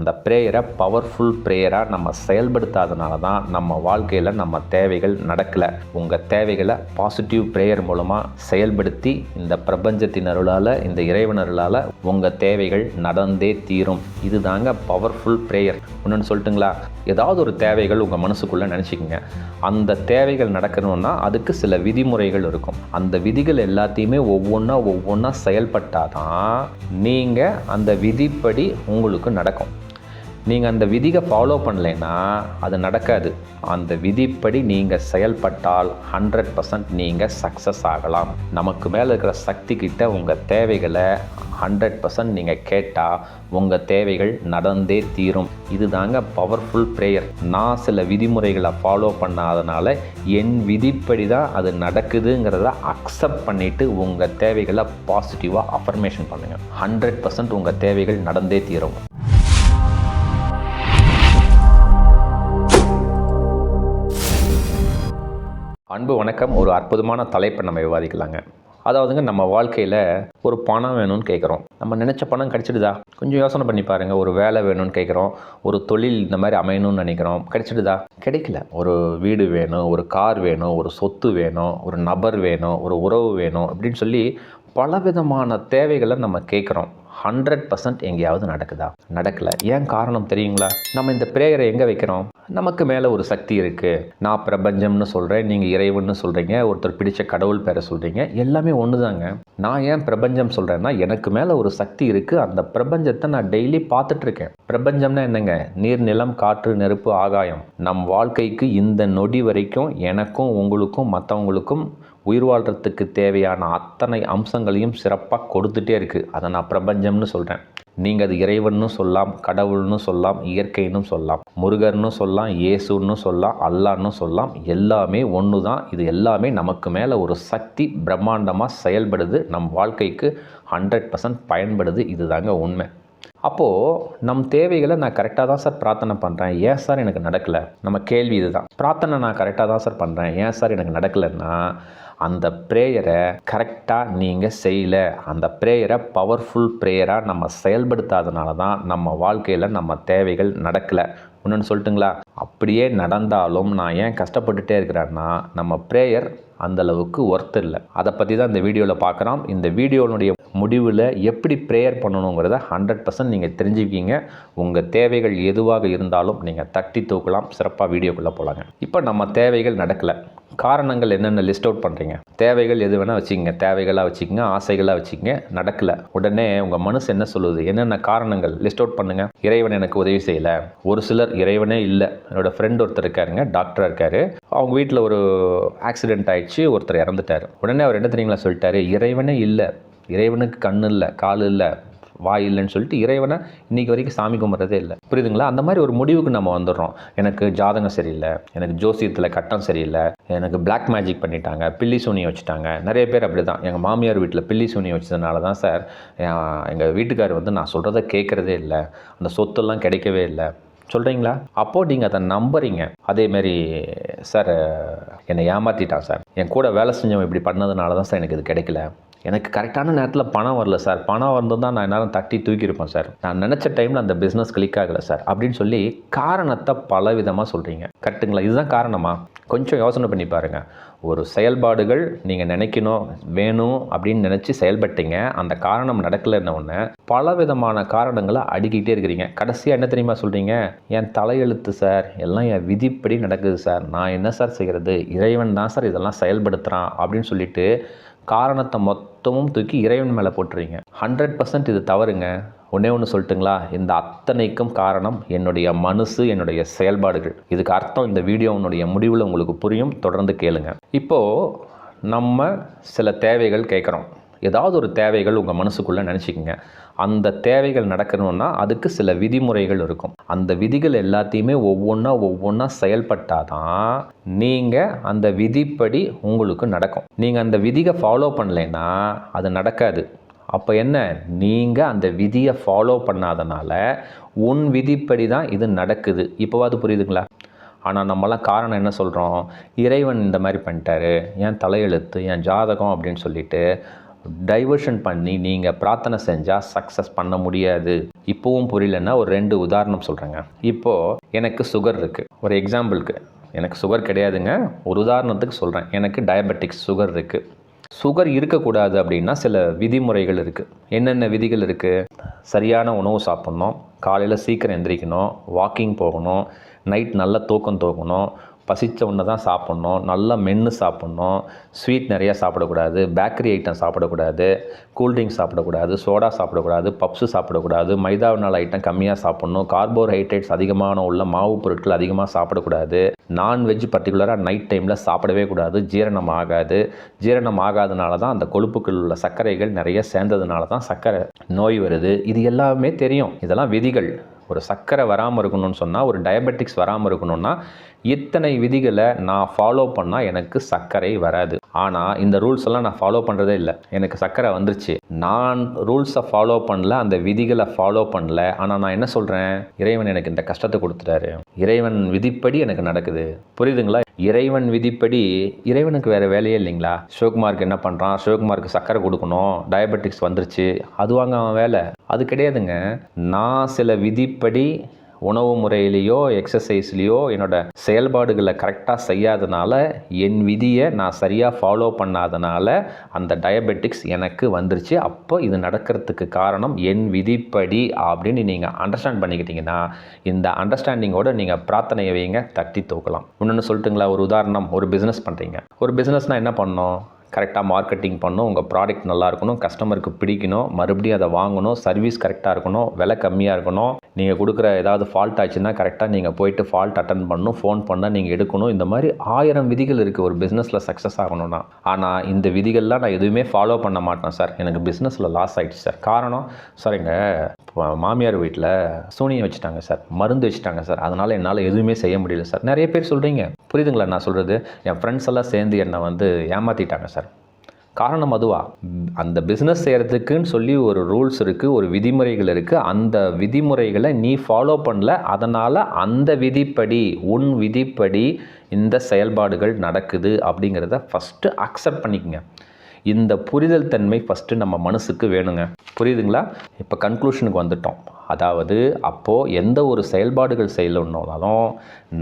அந்த ப்ரேயரை பவர்ஃபுல் ப்ரேயராக நம்ம செயல்படுத்தாதனால தான் நம்ம வாழ்க்கையில் நம்ம தேவைகள் நடக்கலை. உங்கள் தேவைகளை பாசிட்டிவ் ப்ரேயர் மூலமாக செயல்படுத்தி இந்த பிரபஞ்சத்தின் அருளால் இந்த இறைவனருளால் உங்கள் தேவைகள் நடந்தே தீரும். இது தாங்க பவர்ஃபுல் ப்ரேயர் ஒன்றுன்னு சொல்லட்டுங்களா? ஏதாவது ஒரு தேவைகள் உங்கள் மனசுக்குள்ளே நினச்சிக்கோங்க. அந்த தேவைகள் நடக்கணும்னா அதுக்கு சில விதிமுறைகள் இருக்கும். அந்த விதிகள் எல்லாத்தையுமே ஒவ்வொன்றா ஒவ்வொன்றா செயல்பட்டால் தான் நீங்கள் அந்த விதிப்படி உங்களுக்கு நடக்கும். நீங்கள் அந்த விதியை ஃபாலோ பண்ணலைன்னா அது நடக்காது. அந்த விதிப்படி நீங்கள் செயல்பட்டால் ஹண்ட்ரட் பர்சன்ட் நீங்கள் சக்ஸஸ் ஆகலாம். நமக்கு மேலே இருக்கிற சக்தி கிட்ட உங்கள் தேவைகளை ஹண்ட்ரட் பர்சன்ட் நீங்கள் கேட்டால் உங்கள் தேவைகள் நடந்தே தீரும். இது தாங்க பவர்ஃபுல் ப்ரேயர் நான் சில விதிமுறைகளை ஃபாலோ பண்ணாதனால என் விதிப்படி தான் அது நடக்குதுங்கிறத அக்செப்ட் பண்ணிவிட்டு உங்கள் தேவைகளை பாசிட்டிவாக அஃபர்மேஷன் பண்ணுங்கள் ஹண்ட்ரட் பர்சன்ட் உங்கள் தேவைகள் நடந்தே தீரும். அன்பு வணக்கம். ஒரு அற்புதமான தலைப்பை நம்ம விவாதிக்கலாங்க. அதாவதுங்க நம்ம வாழ்க்கையில் ஒரு பணம் வேணும்னு கேட்குறோம். நம்ம நினச்ச பணம் கிடச்சிடுதா? கொஞ்சம் யோசனை பண்ணி பாருங்கள் ஒரு வேலை வேணும்னு கேட்குறோம். ஒரு தொழில் இந்த மாதிரி அமையணும்னு நினைக்கிறோம். கிடச்சிடுதா? கிடைக்கல. ஒரு வீடு வேணும் ஒரு கார் வேணும் ஒரு சொத்து வேணும் ஒரு நபர் வேணும் ஒரு உறவு வேணும் அப்படின்னு சொல்லி பலவிதமான தேவைகளை நம்ம கேட்குறோம். ஹண்ட்ரட் பர்சன்ட் எங்கேயாவது நடக்குதா? நடக்கலை. ஏன் காரணம் தெரியுங்களா? நம்ம இந்த ப்ரேயரை எங்கே வைக்கிறோம்? நமக்கு மேலே ஒரு சக்தி இருக்குது நான் பிரபஞ்சம்னு சொல்கிறேன் நீங்கள் இறைவன்னு சொல்கிறீங்க ஒருத்தர் பிடிச்ச கடவுள் பேரை சொல்கிறீங்க எல்லாமே ஒன்று தாங்க நான் ஏன் பிரபஞ்சம் சொல்கிறேன்னா எனக்கு மேலே ஒரு சக்தி இருக்குது அந்த பிரபஞ்சத்தை நான் டெய்லி பார்த்துட்ருக்கேன். பிரபஞ்சம்னா என்னங்க? நீர் நிலம் காற்று நெருப்பு ஆகாயம். நம் வாழ்க்கைக்கு இந்த நொடி வரைக்கும் எனக்கும் உங்களுக்கும் மற்றவங்களுக்கும் உயிர் வாழ்கிறதுக்கு தேவையான அத்தனை அம்சங்களையும் சிறப்பாக கொடுத்துட்டே இருக்குது அதை நான் பிரபஞ்சம்னு சொல்கிறேன் நீங்கள் அது இறைவன்னு சொல்லலாம் கடவுள்னு சொல்லலாம் இயற்கைன்னு சொல்லலாம் முருகர்னு சொல்லலாம் இயேசுன்னு சொல்லலாம் அல்லான்னு சொல்லலாம் எல்லாமே ஒன்று தான் இது எல்லாமே நமக்கு மேலே ஒரு சக்தி பிரம்மாண்டமாக செயல்படுது. நம் வாழ்க்கைக்கு ஹண்ட்ரட் பர்சன்ட் பயன்படுது. இதுதாங்க உண்மை. அப்போது நம் தேவைகளை நான் கரெக்டாக தான் சார் பிரார்த்தனை பண்ணுறேன் ஏன் சார் எனக்கு நடக்கலை? நம்ம கேள்வி இதுதான். பிரார்த்தனை நான் கரெக்டாக தான் சார் பண்ணுறேன் ஏன் சார் எனக்கு நடக்கலைன்னா அந்த ப்ரேயரை கரெக்டாக நீங்கள் செய்யலை. அந்த ப்ரேயரை பவர்ஃபுல் ப்ரேயராக நம்ம செயல்படுத்தாதனால தான் நம்ம வாழ்க்கையில் நம்ம தேவைகள் நடக்கலை. ஒன்றுன்னு சொல்லட்டுங்களா? அப்படியே நடந்தாலும் நான் ஏன் கஷ்டப்பட்டுட்டே இருக்கிறேன்னா நம்ம ப்ரேயர் அந்தளவுக்கு ஒர்த் இல்லை. அதை பற்றி தான் இந்த வீடியோவில் பார்க்குறோம். இந்த வீடியோனுடைய முடிவில் எப்படி ப்ரேயர் பண்ணணுங்கிறத ஹண்ட்ரட் பர்சன்ட் நீங்கள் தெரிஞ்சுக்கிங்க. உங்கள் தேவைகள் எதுவாக இருந்தாலும் நீங்கள் தட்டி தூக்கலாம். சிறப்பாக வீடியோக்குள்ளே போகலாங்க இப்போ நம்ம தேவைகள் நடக்கலை. காரணங்கள் என்னென்ன லிஸ்ட் அவுட் பண்ணுறீங்க தேவைகள் எது வேணால் வச்சுக்கோங்க. தேவைகளாக வச்சுக்கோங்க ஆசைகளாக வச்சுக்கோங்க. நடக்கலை. உடனே உங்கள் மனசு என்ன சொல்லுது? என்னென்ன காரணங்கள் லிஸ்ட் அவுட் பண்ணுங்கள் இறைவன் எனக்கு உதவி செய்யலை. ஒரு சிலர் இறைவனே இல்லை. என்னோடய ஃப்ரெண்ட் ஒருத்தர் இருக்காருங்க டாக்டராக இருக்கார். அவங்க வீட்டில் ஒரு ஆக்சிடென்ட் ஆகிடுச்சு ஒருத்தர் இறந்துட்டார். உடனே அவர் என்ன தெரியுங்களா சொல்லிட்டாரு? இறைவனே இல்லை. இறைவனுக்கு கண் இல்லை கால் இல்லை. வாய் இல்லைன்னு சொல்லிட்டு இறைவனை இன்றைக்கி வரைக்கும் சாமி கும்பிட்றதே இல்லை. புரியுதுங்களா? அந்த மாதிரி ஒரு முடிவுக்கு நம்ம வந்துடுறோம். எனக்கு ஜாதகம் சரியில்லை. எனக்கு ஜோசியத்தில் கட்டம் சரியில்லை. எனக்கு பிளாக் மேஜிக் பண்ணிட்டாங்க. பில்லி சூனியை வச்சுட்டாங்க. நிறைய பேர் அப்படி தான் எங்கள் மாமியார் வீட்டில் பில்லி சூனியை வச்சதுனால தான் சார் எங்கள் வீட்டுக்கார் வந்து நான் சொல்கிறத கேட்குறதே இல்லை. அந்த சொத்தெல்லாம் கிடைக்கவே இல்லை. சொல்கிறீங்களா அப்போது நீங்கள் அதை நம்புறீங்க. அதேமாரி சார் என்னை ஏமாற்றிட்டான் சார். என் கூட வேலை செஞ்சவன் இப்படி பண்ணதுனால தான் சார் எனக்கு இது கிடைக்கல. எனக்கு கரெக்டான நேரத்தில் பணம் வரல சார். பணம் வந்து தான் நான் என்னால் தட்டி தூக்கியிருப்பேன் சார். நான் நினச்ச டைமில் அந்த பிஸ்னஸ் கிளிக் ஆகலை சார். அப்படின்னு சொல்லி காரணத்தை பல விதமாக சொல்கிறீங்க கரெக்டுங்களா இதுதான் காரணமா? கொஞ்சம் யோசனை பண்ணி பாருங்கள் ஒரு செயல்பாடுகள் நீங்கள் நினைக்கணும் வேணும் அப்படின்னு நினச்சி செயல்பட்டீங்க. அந்த காரணம் நடக்கலைன்ன உடனே பல விதமான காரணங்களை அடுக்கிட்டே இருக்கிறீங்க. கடைசியாக என்ன தெரியுமா சொல்கிறீங்க என் தலையெழுத்து சார். எல்லாம் என் விதிப்படி நடக்குது சார். நான் என்ன சார் செய்கிறது இறைவன் தான் சார் இதெல்லாம் செயல்படுத்துகிறான் அப்படின்னு சொல்லிட்டு காரணத்தை மொத்தமும் தூக்கி இறைவன் மேலே போட்டுறீங்க. ஹண்ட்ரட் பர்சன்ட் இது தவறுங்க. ஒன்றே ஒன்று சொல்லட்டுங்களா? இந்த அத்தனைக்கும் காரணம் என்னுடைய மனசு என்னுடைய செயல்பாடுகள். இதுக்கு அர்த்தம் இந்த வீடியோனுடைய முடிவில் உங்களுக்கு புரியும். தொடர்ந்து கேளுங்க. இப்போது நம்ம சில தேவைகள் கேட்குறோம். ஏதாவது ஒரு தேவைகள் உங்கள் மனசுக்குள்ளே நினச்சிக்கோங்க. அந்த தேவைகள் நடக்கணும்னா அதுக்கு சில விதிமுறைகள் இருக்கும். அந்த விதிகள் எல்லாத்தையுமே ஒவ்வொன்றா ஒவ்வொன்றா செயல்பட்டால் தான் நீங்கள் அந்த விதிப்படி உங்களுக்கு நடக்கும். நீங்கள் அந்த விதியை ஃபாலோ பண்ணலைன்னா அது நடக்காது. அப்போ என்ன? நீங்கள் அந்த விதியை ஃபாலோ பண்ணாதனால உன் விதிப்படி தான் இது நடக்குது. இப்போவாது புரியுதுங்களா? ஆனால் நம்மலாம் காரணம் என்ன சொல்கிறோம் இறைவன் இந்த மாதிரி பண்ணிட்டாரு. என் தலையெழுத்து என் ஜாதகம் அப்படின்னு சொல்லிட்டு டைவர்ஷன் பண்ணி நீங்கள் பிரார்த்தனை செஞ்சால் சக்ஸஸ் பண்ண முடியாது. இப்போவும் புரியலன்னா ஒரு ரெண்டு உதாரணம் சொல்கிறேங்க இப்போது எனக்கு சுகர் இருக்குது ஒரு எக்ஸாம்பிளுக்கு எனக்கு சுகர் கிடையாதுங்க. ஒரு உதாரணத்துக்கு சொல்கிறேன் எனக்கு டயபெட்டிக்ஸ் சுகர் இருக்குது சுகர் இருக்கக்கூடாது அப்படின்னா சில விதிமுறைகள் இருக்குது என்னென்ன விதிகள் இருக்குது சரியான உணவு சாப்பிட்ணும். காலையில் சீக்கிரம் எந்திரிக்கணும். வாக்கிங் போகணும். நைட் நல்ல தூக்கம் தூக்கணும் பசித்த ஒன்று தான் சாப்பிட்ணும். நல்லா மென்று சாப்பிட்ணும். ஸ்வீட் நிறையா சாப்பிடக்கூடாது. பேக்கரி ஐட்டம் சாப்பிடக்கூடாது. கூல்ட்ரிங்க்ஸ் சாப்பிடக்கூடாது. சோடா சாப்பிடக்கூடாது. பப்ஸு சாப்பிடக்கூடாது. மைதாவினால் ஐட்டம் கம்மியாக சாப்பிட்ணும். கார்போஹைட்ரேட்ஸ் அதிகமான உள்ள மாவு பொருட்கள் அதிகமாக சாப்பிடக்கூடாது. நான்வெஜ் பர்டிகுலராக நைட் டைமில் சாப்பிடவே கூடாது. ஜீரணம் ஆகாது. ஜீரணம் ஆகாதனால தான் அந்த கொழுப்புக்கள் உள்ள சர்க்கரைகள் நிறைய சேர்ந்ததுனால தான் சர்க்கரை நோய் வருது. இது எல்லாமே தெரியும். இதெல்லாம் விதிகள். ஒரு சர்க்கரை வராமல் இருக்கணும்னு சொன்னால் ஒரு டயபெட்டிக்ஸ் வராமல் இருக்கணும்னா இத்தனை விதிகளை நான் ஃபாலோ பண்ணால் எனக்கு சர்க்கரை வராது. ஆனால் இந்த ரூல்ஸ் எல்லாம் நான் ஃபாலோ பண்ணுறதே இல்லை. எனக்கு சர்க்கரை வந்துருச்சு. நான் ரூல்ஸை ஃபாலோ பண்ணல அந்த விதிகளை ஃபாலோ பண்ணல. ஆனால் நான் என்ன சொல்கிறேன் இறைவன் எனக்கு இந்த கஷ்டத்தை கொடுத்துட்டாரு. இறைவன் விதிப்படி எனக்கு நடக்குது. புரியுதுங்களா? இறைவன் விதிப்படி இறைவனுக்கு வேறு வேலையே இல்லைங்களா? சிவகுமாருக்கு என்ன பண்ணுறான் சிவகுமாருக்கு சர்க்கரை கொடுக்கணும். டயபெட்டிக்ஸ் வந்துருச்சு. அது வாங்க அவன் வேலை. அது கிடையாதுங்க. நான் சில விதிப்படி உணவு முறையிலேயோ எக்ஸசைஸ்லேயோ என்னோட செயல்பாடுகளை கரெக்டாக செய்யாதனால என் விதியை நான் சரியாக ஃபாலோ பண்ணாதனால அந்த டயபெட்டிக்ஸ் எனக்கு வந்துருச்சு. அப்போ இது நடக்கிறதுக்கு காரணம் என் விதிப்படி அப்படின்னு நீங்கள் அண்டர்ஸ்டாண்ட் பண்ணிக்கிட்டீங்கன்னா இந்த அண்டர்ஸ்டாண்டிங்கோட நீங்கள் பிரார்த்தனையை வைங்க தட்டி தூக்கலாம். இன்னொன்று சொல்லட்டுங்களா? ஒரு உதாரணம் ஒரு பிஸ்னஸ் பண்ணுறீங்க ஒரு பிஸ்னஸ்னால் என்ன பண்ணோம்? கரெக்டாக மார்க்கெட்டிங் பண்ணணும் உங்கள் ப்ராடக்ட் நல்லா இருக்கணும் கஸ்டமருக்கு பிடிக்கணும் மறுபடியும் அதை வாங்கணும் சர்வீஸ் கரெக்டாக இருக்கணும் விலை கம்மியாக இருக்கணும். நீங்கள் கொடுக்குற ஏதாவது ஃபால்ட் ஆச்சுன்னா கரெக்டாக நீங்கள் போயிட்டு ஃபால்ட் அட்டன் பண்ணணும் ஃபோன் பண்ணால் நீங்கள் எடுக்கணும். இந்த மாதிரி ஆயிரம் விதிகள் இருக்குது ஒரு பிஸ்னஸில் சக்ஸஸ் ஆகணும்னா. ஆனால் இந்த விதிகள்லாம் நான் எதுவுமே ஃபாலோ பண்ண மாட்டேன் சார் எனக்கு பிஸ்னஸில் லாஸ் ஆகிடுச்சு சார் காரணம் சார் எங்கள் மாமியார் வீட்டில் சூனியம் வச்சுட்டாங்க சார் மருந்து வச்சுட்டாங்க சார் அதனால் என்னால் எதுவுமே செய்ய முடியல சார் நிறைய பேர் சொல்கிறீங்க புரியுதுங்களா நான் சொல்கிறது என் ஃப்ரெண்ட்ஸ் எல்லாம் சேர்ந்து என்னை வந்து ஏமாற்றிட்டாங்க சார் காரணம் அதுவா? அந்த பிஸ்னஸ் செய்கிறதுக்குன்னு சொல்லி ஒரு ரூல்ஸ் இருக்குது ஒரு விதிமுறைகள் இருக்குது அந்த விதிமுறைகளை நீ ஃபாலோ பண்ணல அதனால் அந்த விதிப்படி உன் விதிப்படி இந்த செயல்பாடுகள் நடக்குது அப்படிங்கிறத ஃபஸ்ட்டு அக்செப்ட் பண்ணிக்கங்க. இந்த புரிதல் தன்மை ஃபஸ்ட்டு நம்ம மனசுக்கு வேணுங்க. புரியுதுங்களா? இப்போ கன்க்ளூஷனுக்கு வந்துட்டோம். அதாவது அப்போது எந்த ஒரு செயல்பாடுகள் செய்யணுன்னாலும்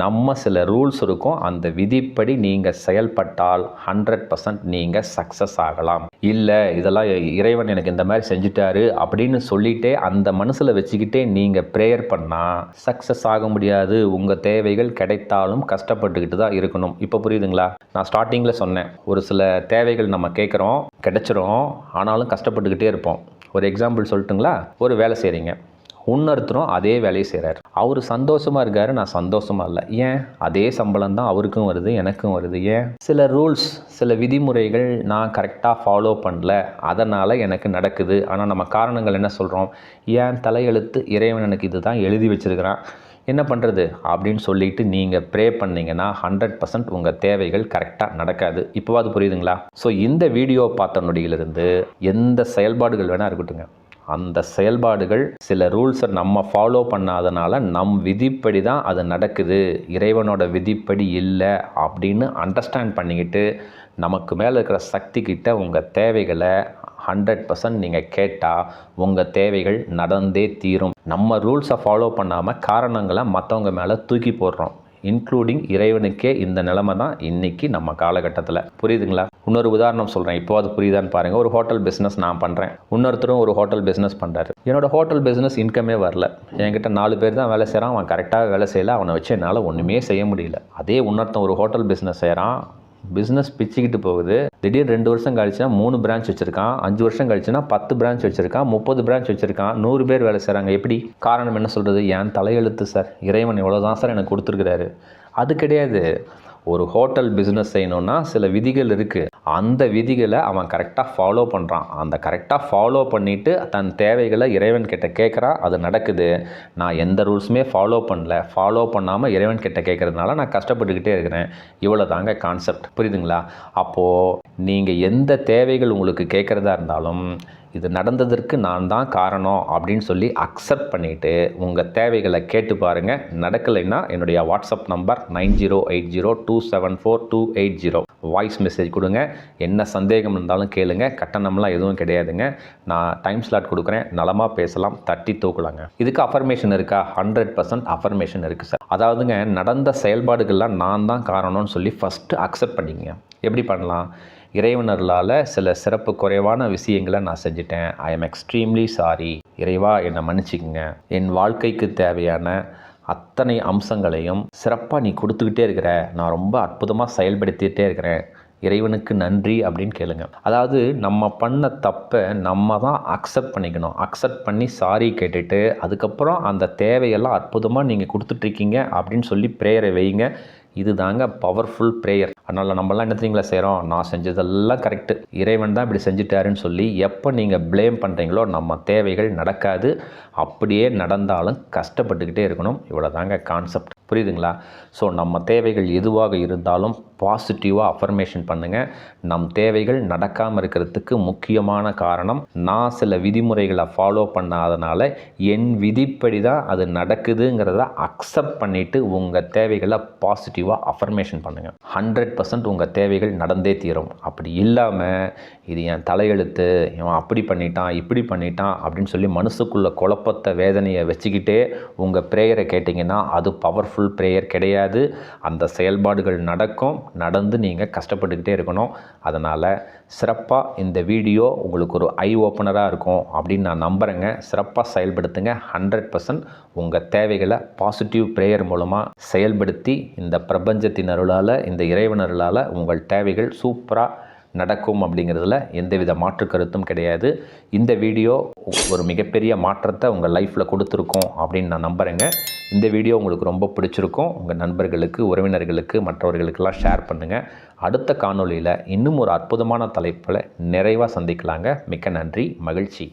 நம்ம சில ரூல்ஸ் இருக்கும். அந்த விதிப்படி நீங்கள் செயல்பட்டால் ஹண்ட்ரட் பர்சன்ட் நீங்கள் சக்ஸஸ் ஆகலாம். இல்லை இதெல்லாம் இறைவன் எனக்கு இந்த மாதிரி செஞ்சுட்டாரு அப்படின்னு சொல்லிட்டே அந்த மனசில் வச்சுக்கிட்டே நீங்கள் ப்ரேயர் பண்ணால் சக்ஸஸ் ஆக முடியாது. உங்கள் தேவைகள் கிடைத்தாலும் கஷ்டப்பட்டுக்கிட்டு தான் இருக்கணும். இப்போ புரியுதுங்களா? நான் ஸ்டார்டிங்கில் சொன்னேன். ஒரு சில தேவைகள் நம்ம கேட்குறோம் கிடைச்சிரும் ஆனாலும் கஷ்டப்பட்டுக்கிட்டே இருப்போம். ஒரு எக்ஸாம்பிள் சொல்லட்டுங்களா? ஒரு வேலை செய்கிறீங்க இன்னொருத்தரும் அதே வேலையை செய்கிறார் அவர் சந்தோஷமாக இருக்காரு நான் சந்தோஷமாக இல்லை. ஏன்? அதே சம்பளம் தான் அவருக்கும் வருது எனக்கும் வருது. ஏன்? சில ரூல்ஸ் சில விதிமுறைகள் நான் கரெக்டாக ஃபாலோ பண்ணல. அதனால் எனக்கு நடக்குது. ஆனால் நம்ம காரணங்கள் என்ன சொல்கிறோம் ஏன் தலையெழுத்து இறைவன் எனக்கு இது தான் எழுதி வச்சுருக்கிறான்? என்ன பண்ணுறது அப்படின்னு சொல்லிட்டு நீங்கள் ப்ரே பண்ணீங்கன்னா ஹண்ட்ரட் பர்சன்ட் உங்கள் தேவைகள் கரெக்டாக நடக்காது. இப்போவாது புரியுதுங்களா? ஸோ இந்த வீடியோ பார்த்த நொடியிலிருந்து எந்த செயல்பாடுகள் வேணால் இருக்கட்டுங்க அந்த செயல்பாடுகள் சில ரூல்ஸை நம்ம ஃபாலோ பண்ணாதனால நம் விதிப்படி தான் அது நடக்குது. இறைவனோட விதிப்படி இல்லை அப்படின்னு அண்டர்ஸ்டாண்ட் பண்ணிக்கிட்டு நமக்கு மேலே இருக்கிற சக்தி கிட்ட உங்கள் தேவைகளை ஹண்ட்ரட் பர்சன்ட் நீங்கள் கேட்டால் உங்கள் தேவைகள் நடந்தே தீரும். நம்ம ரூல்ஸை ஃபாலோ பண்ணாமல் காரணங்களை மற்றவங்க மேலே தூக்கி போடுறோம். இன்க்ளூடிங் இறைவனுக்கே இந்த நிலைமை தான் இன்றைக்கி நம்ம காலகட்டத்தில். புரியுதுங்களா? இன்னொரு உதாரணம் சொல்கிறேன் இப்போ அது புரியுதான்னு பாருங்கள் ஒரு ஹோட்டல் பிஸ்னஸ் நான் பண்ணுறேன் இன்னொருத்தரும் ஒரு ஹோட்டல் பிஸ்னஸ் பண்ணுறாரு என்னோட ஹோட்டல் பிஸ்னஸ் இன்கமே வரல. என்கிட்ட நாலு பேர் தான் வேலை செய்கிறான் அவன் கரெக்டாக வேலை செய்யலை. அவனை வச்சு என்னால் ஒன்றுமே செய்ய முடியல. அதே இன்னொருத்தன் ஒரு ஹோட்டல் பிஸ்னஸ் செய்கிறான் பிஸ்னஸ் பிச்சுக்கிட்டு போகுது. திடீர்னு ரெண்டு வருஷம் கழிச்சுனா மூணு பிரான்ச் வச்சுருக்கான். அஞ்சு வருஷம் கழிச்சுனா பத்து பிரான்ச் வச்சுருக்கான். முப்பது பிரான்ச் வச்சுருக்கான். நூறு பேர் வேலை செய்கிறாங்க எப்படி? காரணம் என்ன சொல்கிறது ஏன் தலையெழுத்து சார் இறைவன் இவ்வளோ தான் சார் எனக்கு கொடுத்துருக்குறாரு. அது கிடையாது. ஒரு ஹோட்டல் பிஸ்னஸ் செய்யணுன்னா சில விதிகள் இருக்குது அந்த விதிகளை அவன் கரெக்டாக ஃபாலோ பண்ணுறான் அந்த கரெக்டாக ஃபாலோ பண்ணிவிட்டு தன் தேவைகளை இறைவன் கிட்ட கேட்குறான் அது நடக்குது. நான் எந்த ரூல்ஸுமே ஃபாலோ பண்ணல. ஃபாலோ பண்ணாமல் இறைவன் கிட்ட கேட்குறதுனால நான் கஷ்டப்பட்டுக்கிட்டே இருக்கிறேன். இவ்வளோ தாங்க கான்செப்ட் புரியுதுங்களா? அப்போது நீங்கள் எந்த தேவைகள் உங்களுக்கு கேட்குறதா இருந்தாலும் இது நடந்ததற்கு நான் தான் காரணம் அப்படின்னு சொல்லி அக்செப்ட் பண்ணிவிட்டு உங்கள் தேவைகளை கேட்டு பாருங்கள் நடக்கலைன்னா என்னுடைய WhatsApp number nine zero eight zero two seven four two eight zero. Voice message கொடுங்க. என்ன சந்தேகம் இருந்தாலும் கேளுங்க. கட்டணம்லாம் எதுவும் கிடையாதுங்க. நான் டைம் ஸ்லாட் கொடுக்குறேன். நலமாக பேசலாம். தட்டி தூக்கலாங்க. இதுக்கு அஃபர்மேஷன் இருக்கா? ஹண்ட்ரட் பர்சன்ட் அஃபர்மேஷன் இருக்குது சார் அதாவதுங்க நடந்த செயல்பாடுகள்லாம் நான் தான் காரணம்னு சொல்லி ஃபஸ்ட்டு அக்செப்ட் பண்ணிக்கங்க. எப்படி பண்ணலாம்? இறைவனர்களால் சில சிறப்பு குறைவான விஷயங்களை நான் செஞ்சுட்டேன். ஐ எம் எக்ஸ்ட்ரீம்லி சாரி இறைவா என்னை மன்னிச்சிக்கங்க. என் வாழ்க்கைக்கு தேவையான அத்தனை அம்சங்களையும் சிறப்பாக நீ கொடுத்துக்கிட்டே இருக்கிற. நான் ரொம்ப அற்புதமாக செயல்படுத்திகிட்டே இருக்கிறேன். இறைவனுக்கு நன்றி அப்படின்னு கேளுங்க. அதாவது நம்ம பண்ண தப்பை நம்ம தான் அக்செப்ட் பண்ணிக்கணும். அக்செப்ட் பண்ணி சாரி கேட்டுட்டு அதுக்கப்புறம் அந்த தேவையெல்லாம் அற்புதமாக நீங்கள் கொடுத்துட்ருக்கீங்க அப்படின்னு சொல்லி ப்ரேயரை வைங்க. இது தாங்க பவர்ஃபுல் ப்ரேயர் அதனால் நம்மலாம் என்ன தெரியுங்களா செய்கிறோம் நான் செஞ்சதெல்லாம் கரெக்டு இறைவன் தான் இப்படி செஞ்சுட்டாருன்னு சொல்லி எப்போ நீங்கள் ப்ளேம் பண்ணுறீங்களோ நம்ம தேவைகள் நடக்காது. அப்படியே நடந்தாலும் கஷ்டப்பட்டுக்கிட்டே இருக்கணும். இவ்வளோ தாங்க கான்செப்ட் புரியுதுங்களா? ஸோ நம்ம தேவைகள் எதுவாக இருந்தாலும் பாசிட்டிவாக அஃபர்மேஷன் பண்ணுங்கள் நம் தேவைகள் நடக்காமல் இருக்கிறதுக்கு முக்கியமான காரணம் நான் சில விதிமுறைகளை ஃபாலோ பண்ணாதனால என் விதிப்படி தான் அது நடக்குதுங்கிறத அக்செப்ட் பண்ணிவிட்டு உங்கள் தேவைகளை பாசிட்டிவாக அஃபர்மேஷன் பண்ணுங்கள் ஹண்ட்ரட் பர்சன்ட் உங்கள் தேவைகள் நடந்தே தீரும். அப்படி இல்லாமல் இது என் தலையெழுத்து இவன் அப்படி பண்ணிட்டான் இப்படி பண்ணிட்டான் அப்படின்னு சொல்லி மனசுக்குள்ள குழப்பத்தை வேதனையை வச்சுக்கிட்டே உங்கள் ப்ரேயரை கேட்டிங்கன்னா அது பவர்ஃபுல் ஃபுல் ப்ரேயர் கிடையாது. அந்த செயல்பாடுகள் நடக்கும். நடந்து நீங்கள் கஷ்டப்பட்டுக்கிட்டே இருக்கணும். அதனால் சிறப்பாக இந்த வீடியோ உங்களுக்கு ஒரு ஐ ஓப்பனராக இருக்கும் அப்படின்னு நான் நம்புகிறேங்க சிறப்பாக செயல்படுத்துங்க. ஹண்ட்ரட் பர்சன்ட் உங்கள் தேவைகளை பாசிட்டிவ் ப்ரேயர் மூலமாக செயல்படுத்தி இந்த பிரபஞ்சத்தின் அருளால் இந்த இறைவன் அருளால் உங்கள் தேவைகள் சூப்பராக நடக்கும் அப்படிங்கிறதுல எந்தவித மாற்று கருத்தும் கிடையாது. இந்த வீடியோ ஒரு மிகப்பெரிய மாற்றத்தை உங்கள் லைஃப்பில் கொடுத்துருக்கோம் அப்படின்னு நான் நம்புகிறேங்க இந்த வீடியோ உங்களுக்கு ரொம்ப பிடிச்சிருக்கும். உங்கள் நண்பர்களுக்கு உறவினர்களுக்கு மற்றவர்களுக்கெல்லாம் ஷேர் பண்ணுங்கள் அடுத்த காணொலியில் இன்னும் ஒரு அற்புதமான தலைப்பில் நிறைவாக சந்திக்கலாங்க. மிக்க நன்றி மகிழ்ச்சி.